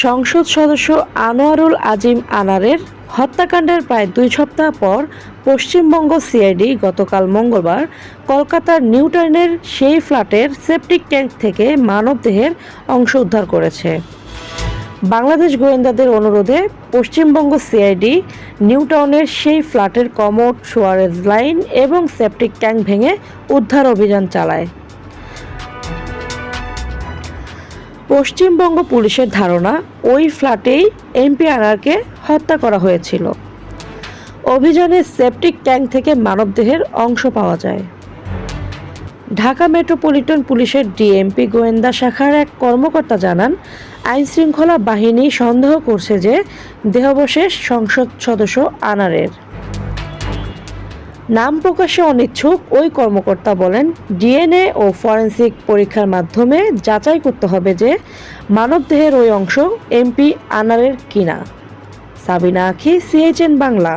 সংসদ সদস্য আনোয়ারুল আজিম আনারের হত্যাকাণ্ডের প্রায় দুই সপ্তাহ পর পশ্চিমবঙ্গ সিআইডি গতকাল মঙ্গলবার কলকাতার নিউটাউনের সেই ফ্ল্যাটের সেপটিক ট্যাঙ্ক থেকে মানবদেহের অংশ উদ্ধার করেছে। বাংলাদেশ গোয়েন্দাদের অনুরোধে পশ্চিমবঙ্গ সিআইডি নিউটাউনের সেই ফ্ল্যাটের কমোড সোয়ারেজ লাইন এবং সেপটিক ট্যাঙ্ক ভেঙে উদ্ধার অভিযান চালায়। পশ্চিমবঙ্গ পুলিশের ধারণা ওই ফ্ল্যাটেই এমপি আনারকে হত্যা করা হয়েছিল। অভিযানে সেপটিক ট্যাঙ্ক থেকে মানবদেহের অংশ পাওয়া যায়। ঢাকা মেট্রোপলিটন পুলিশের ডিএমপি গোয়েন্দা শাখার এক কর্মকর্তা জানান, আইনশৃঙ্খলা বাহিনী সন্দেহ করছে যে দেহাবশেষ সংসদ সদস্য আনারের। নাম প্রকাশে অনিচ্ছুক ওই কর্মকর্তা বলেন, ডিএনএ ও ফরেন্সিক পরীক্ষার মাধ্যমে যাচাই করতে হবে যে মানবদেহের ওই অংশ এমপি আনারের কিনা। সাবিনা আখি, সিএইচএন বাংলা।